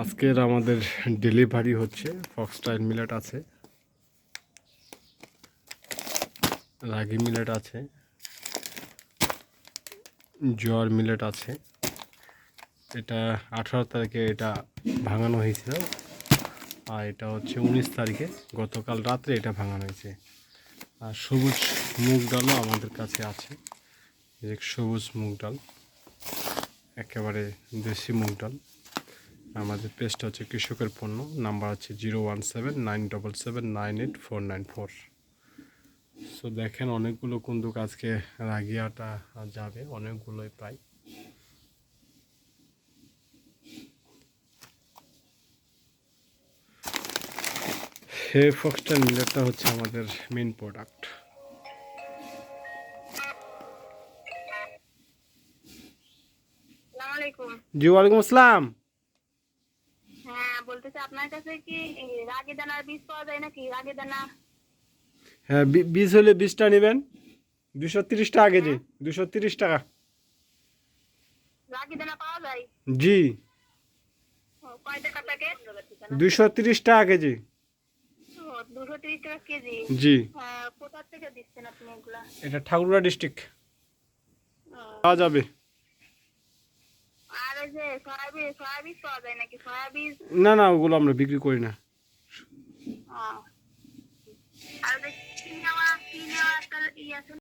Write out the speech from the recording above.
আজকের আমাদের ডেলিভারি হচ্ছে ফক্সটাইল মিলেট আছে, রাগি মিলেট আছে জোয়ার মিলেট আছে। এটা আঠারো তারিখে এটা ভাঙানো হয়েছিল, আর এটা হচ্ছে উনিশ তারিখে, গতকাল রাত্রে এটা ভাঙানো হয়েছে। আর সবুজ মুগ ডালও আমাদের কাছে আছে সবুজ মুগ ডাল, একেবারে দেশি মুগ ডাল। আমাদের পেজটা হচ্ছে কৃষকের পণ্য নাম্বার হচ্ছে zero one seven nine double seven nine eight four nine four. So দেখেন অনেকগুলো কুন্দুক আজকে রাগিয়াটা যাবে অনেকগুলোই প্রায় হে ফক্সটাইল মিলেটটা হচ্ছে আমাদের মেন প্রোডাক্ট জি ওয়ালাইকুম আসসালাম। বলতেছি আপনার কাছে কি রাগি দানার বীজ পাওয়া যায় নাকি? রাগি দানা। হ্যাঁ বীজ হলে বীজটা নেবেন। দুশো তিরিশ টাকা কেজি দুশো তিরিশ টাকা। রাগি দানা পাওয়া যায়? জি। কয় টাকা প্যাকেট? দুশো তিরিশ টাকা কেজি। দুশো তিরিশ টাকা কেজি। জি। হ্যাঁ, কোথা থেকে দিচ্ছেন আপনি এগুলা? এটা ঠাকুরগাঁ ডিস্ট্রিক্ট। পাওয়া যাবে আর ওই যে সয়াবিন সয়াবিন পাওয়া যায় নাকি সয়াবিন না না ওগুলো আমরা বিক্রি করি না। আর